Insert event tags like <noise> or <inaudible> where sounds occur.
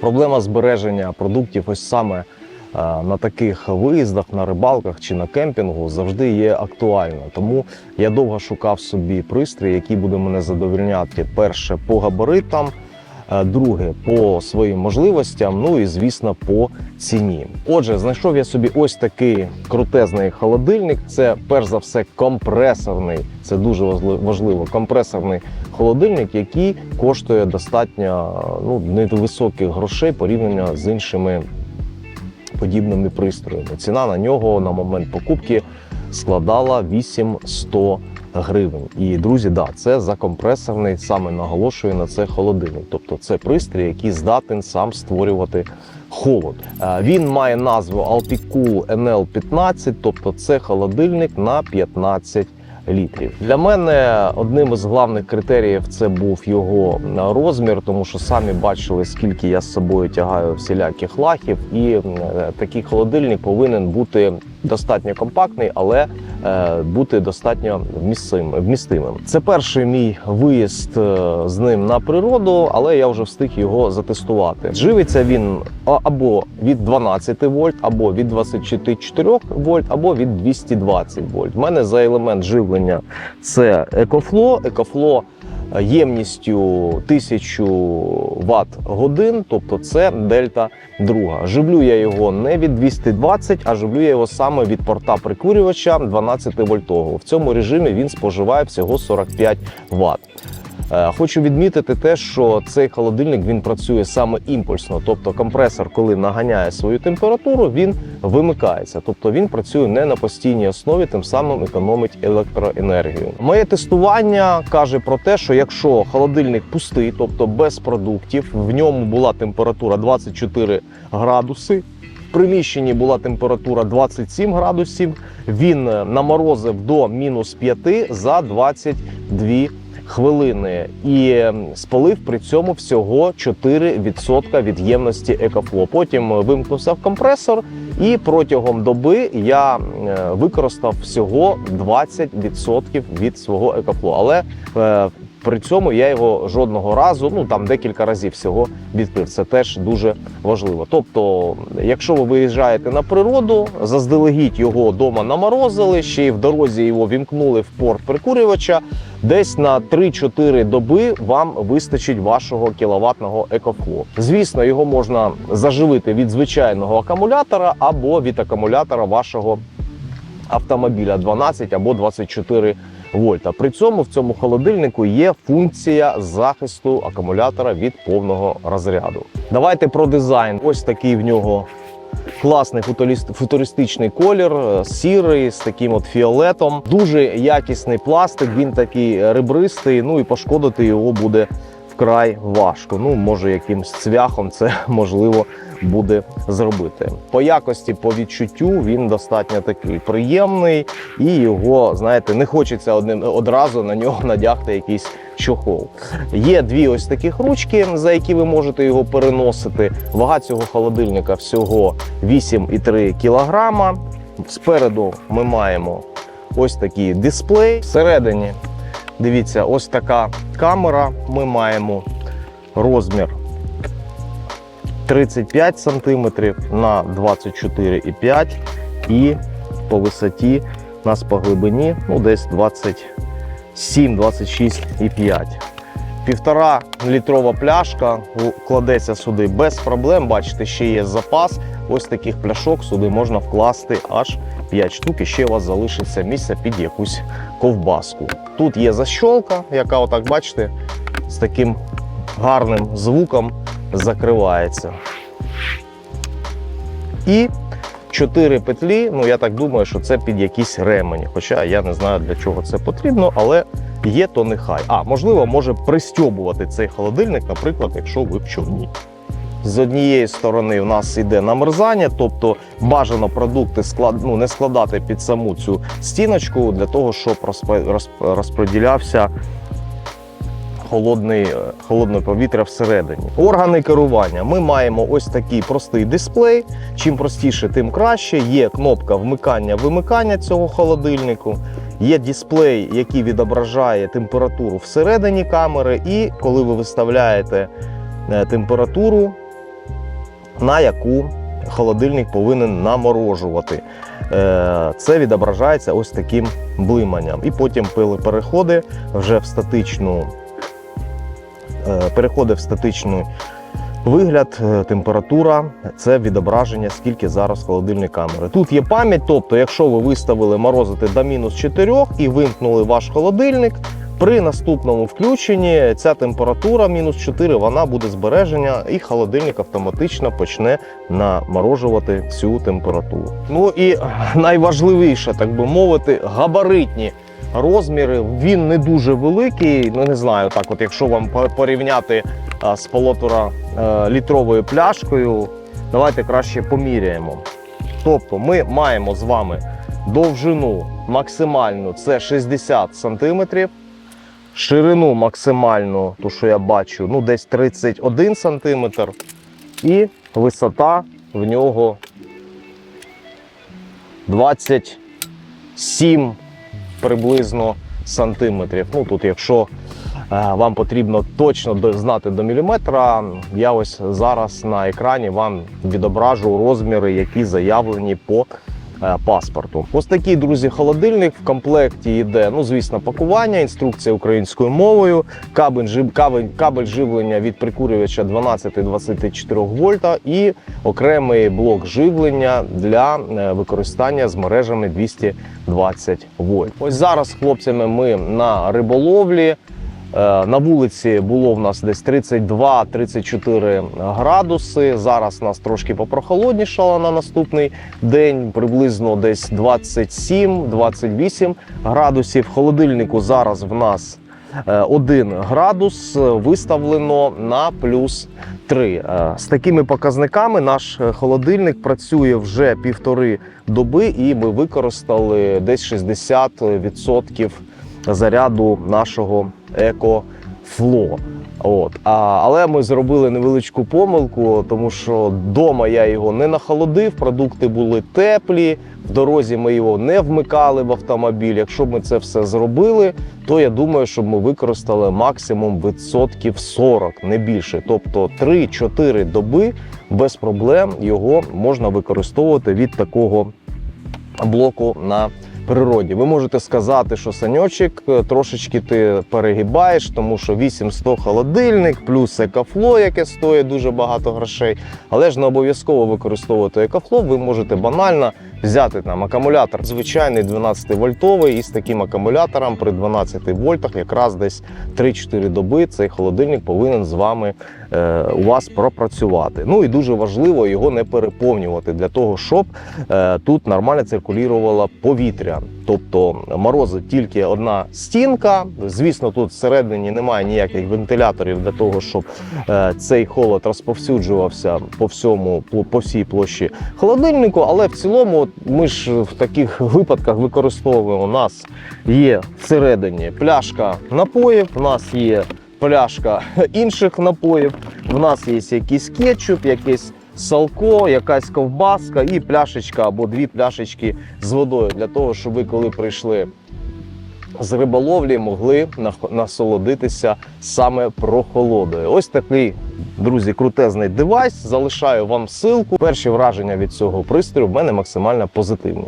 Проблема збереження продуктів ось саме е, на таких виїздах, на рибалках чи на кемпінгу завжди є актуальна. Тому я довго шукав собі пристрій, який буде мене задовільняти перше по габаритам, друге по своїм можливостям, ну і звісно по ціні. Отже, знайшов я собі ось такий крутезний холодильник. Це перш за все компресорний. Це дуже важливо. Компресорний холодильник, який коштує достатньо ну, невисоких грошей порівняно з іншими подібними пристроями. Ціна на нього на момент покупки складала 8100 гривень. І друзі, да, це закомпресорний, саме наголошую на це холодильник. Тобто це пристрій, який здатен сам створювати холод. Е, Він має назву Alticool NL15, тобто це холодильник на 15 літрів. Для мене одним із головних критеріїв це був його розмір, тому що самі бачили, скільки я з собою тягаю всіляких лахів, і е, такий холодильник повинен бути достатньо компактний, але бути достатньо вмістим- вмістимим. Це перший мій виїзд е, з ним на природу, але я вже встиг його затестувати. Живиться він або від 12 вольт, або від 24 вольт, або від 220 вольт. У мене за елемент живлення це екофло. Екофло е, ємністю 1000 Вт годин, тобто це дельта друга. Живлю я його не від 220, а живлю я його саме від порта прикурювача 12 вольтового. В цьому режимі він споживає всього 45 Вт. Е, Хочу відмітити те, що цей холодильник він працює саме імпульсно, тобто компресор, коли наганяє свою температуру, він вимикається. Тобто він працює не на постійній основі, тим самим економить електроенергію. Моє тестування каже про те, що якщо холодильник пустий, тобто без продуктів, в ньому була температура 24 градуси. В приміщенні була температура 27 градусів. Він наморозив до мінус 5 за 22 хвилини і спалив при цьому всього 4% від ємності екофло. Потім е, вимкнувся в компресор, і протягом доби я е, використав всього 20% від свого екофло. Але е, при цьому я його жодного разу, ну там декілька разів всього відкрив. Це теж дуже важливо. Тобто, якщо ви виїжджаєте на природу, заздалегідь його вдома наморозили, ще й в дорозі його вімкнули в порт прикурювача. Десь на 3-4 доби вам вистачить вашого кіловатного екофло. Звісно, його можна заживити від звичайного акумулятора або від акумулятора вашого автомобіля 12 або 24 вольта. При цьому в цьому холодильнику є функція захисту акумулятора від повного розряду. Давайте про дизайн. Ось такий в нього класний футуристичний колір, е, сірий з таким от фіолетом. Дуже якісний пластик. Він такий ребристий. Ну і пошкодити його буде вкрай важко. Ну, може, якимсь цвяхом це <laughs> можливо буде зробити. По якості, по відчуттю він достатньо такий приємний, і його, знаєте, не хочеться одним одразу на нього <laughs> надягти якийсь чохол. Є дві ось таких ручки, за які ви можете його переносити. Вага цього холодильника всього 8,3 кг. Спереду ми маємо ось такий дисплей. Всередині, дивіться, ось така камера. Ми маємо розмір 35 см на 24,5 і по висоті у нас по глибині ну, десь 27-26,5. Півтора літрова пляшка кладеться сюди без проблем. Бачите, ще є запас. Ось таких пляшок сюди можна вкласти аж 5 штук, і ще у вас залишиться місце під якусь ковбаску. Тут є защолка, яка, отак бачите, з таким гарним звуком закривається. І чотири петлі. Ну я так думаю, що це під якісь ремені. Хоча я не знаю для чого це потрібно, але є, то нехай. А можливо, може пристьобувати цей холодильник, наприклад, якщо ви в човні. З однієї сторони у нас йде намерзання, тобто бажано продукти склад... ну, не складати під саму цю стіночку для того, щоб розп... розп- розподілявся холодний, е, холодне повітря всередині. Органи керування. Ми маємо ось такий простий дисплей. Чим простіше, тим краще. Є кнопка вмикання-вимикання цього холодильнику. Є дисплей, який відображає температуру всередині камери, і коли ви виставляєте е, температуру на яку холодильник повинен наморожувати. Е, Це відображається ось таким блиманням. І потім пили переходи вже в статичну, е, переходи в статичний вигляд, е, температура це відображення, скільки зараз холодильні камери. Тут є пам'ять, тобто, якщо ви виставили морозити до мінус 4 і вимкнули ваш холодильник. При наступному включенні ця температура мінус 4 вона буде збережена, і холодильник автоматично почне наморожувати цю температуру. Ну і найважливіше, так би мовити, габаритні розміри. Він не дуже великий. Ну не знаю, так от якщо вам порівняти а, з полутора е, літровою пляшкою, давайте краще поміряємо. Тобто ми маємо з вами довжину максимальну це 60 сантиметрів. Ширину максимальну, ту, що я бачу, ну десь 31 сантиметр. І висота в нього 27 приблизно сантиметрів. Ну тут, якщо е, вам потрібно точно знати до міліметра, я ось зараз на екрані вам відображу розміри, які заявлені по паспорту. Ось такий, друзі, холодильник в комплекті йде, ну, звісно, пакування, інструкція українською мовою, кабель, кабель, кабель живлення від прикурювача 12-24 вольта і окремий блок живлення для е, використання з мережами 220 вольт. Ось зараз хлопцями ми на риболовлі. Е, На вулиці було в нас десь 32-34 градуси. Зараз нас трошки попрохолоднішало на наступний день, приблизно десь 27-28 градусів. В холодильнику зараз в нас 1 градус е, виставлено на плюс 3. Е, З такими показниками наш холодильник працює вже півтори доби, і ми використали десь 60% заряду нашого екофло. От. А, але ми зробили невеличку помилку, тому що вдома я його не нахолодив, продукти були теплі, в дорозі ми його не вмикали в автомобіль. Якщо б ми це все зробили, то я думаю, що ми використали максимум відсотків 40, не більше. Тобто 3-4 доби без проблем його можна використовувати від такого блоку на природі. Ви можете сказати, що саньочок е, трошечки ти перегибаєш, тому що 800 холодильник, плюс екофло, яке стоїть дуже багато грошей. Але ж не обов'язково використовувати екофло. Ви можете банально взяти там акумулятор звичайний 12 вольтовий, і з таким акумулятором при 12 вольтах якраз десь 3-4 доби цей холодильник повинен з вами е, у вас пропрацювати. Ну і дуже важливо його не переповнювати для того, щоб е, тут нормально циркулювало повітря. Тобто морозить тільки одна стінка. Звісно, тут всередині немає ніяких вентиляторів для того, щоб е, цей холод розповсюджувався по всьому по- всій площі холодильнику. Але в цілому, ми ж в таких випадках використовуємо. У нас є всередині пляшка напоїв, у нас є пляшка <laughs> інших напоїв. В нас є якийсь кетчуп, якийсь салко, якась ковбаска і пляшечка або дві пляшечки з водою для того, щоб ви, коли прийшли з риболовлі, могли насолодитися саме прохолодою. Ось такий. Друзі, крутезний девайс. Залишаю вам ссылку. Перші враження від цього пристрою в мене максимально позитивні.